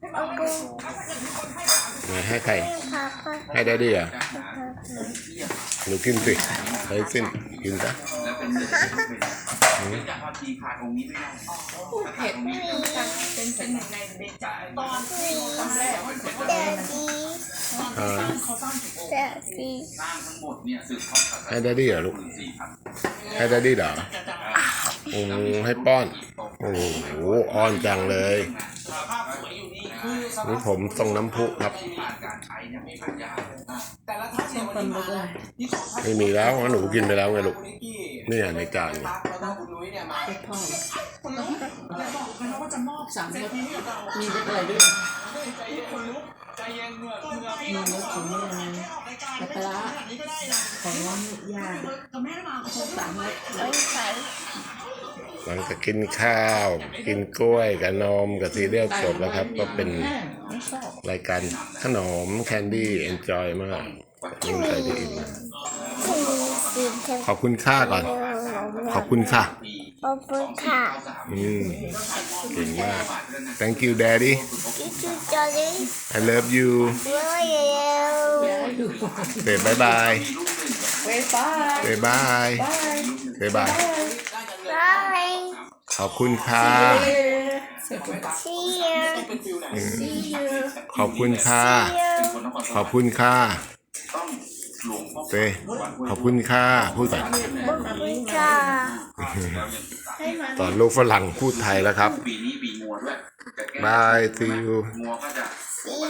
เอากูไหนให้ใครให้ได้ดีอะหนูกินสิใช้สิ้นกินซะแล้วเป็นเนื้อที่เป็นจากความดีขาดองค์นี้ไม่ได้เผ็ดเป็นเป็นหนึ่งในเบญจตอนที่ทำแรกมันเป็นเดดีเออเขาสร้างถึงองค์เดดีสร้างทั้งหมดเนี่ยสืบทอดศาสให้ได้ดีเหรอลูก ให้ได้ดีเหรอโอ้ให้ป้อน โอ้โหอ้อนจังเลย ภาพ นี่คือสนี่ผมทรงน้ำพุครับที่ผ่านการใช้เนี่ยไม่ผ่านยากแต่ละถ้าเชื่อคนรู้เลยที่สองท่านไม่มีแล้วงั้นหนูกินไปแล้วไงลูกนิกกี้เนี่ยในจานตั๊กแล้วก็คุณนุ้ยเนี่ยมาเป็นพ่อคนลุกแล้วบอกนะว่าจะมอบสามเศรรษสฐีให้กับเรามีรสอะไรด้วยใจเย็นคนลุกใจเย็นเหงื่อเหงื่อมีรสของนี่นะแต่ปลาร้าของน้องยาส้มสามรสไว้ใส่ หลังจากกินข้าว กินกล้วยกับนมกับซีเรียลจบแล้วครับ ก็เป็นไม่ชอบรายการขนมแคนดี้เอนจอยมากยิ่งใจที่อิ่มมากที่มีสีเขียวขอบคุณค่าก่อน ขอบคุณค่ะ ขอบคุณค่ะอืมเก่งมาก thank you daddy คิดถึงจอรี่ I love you ด้วยเร็วเ say bye bye เว้ยป้า say bye say bye บาย ขอบคุณค่ะ see you ขอบคุณค่ะ see you ขอบคุณค่ะต้องหลวงพ่อเซขอบคุณค่ะ พูดก่อน ขอบคุณค่ะตอนลูกฝรั่งพูดไทยแล้วครับปีนี้ปีงัวด้วย bye see you งัวก็จะ see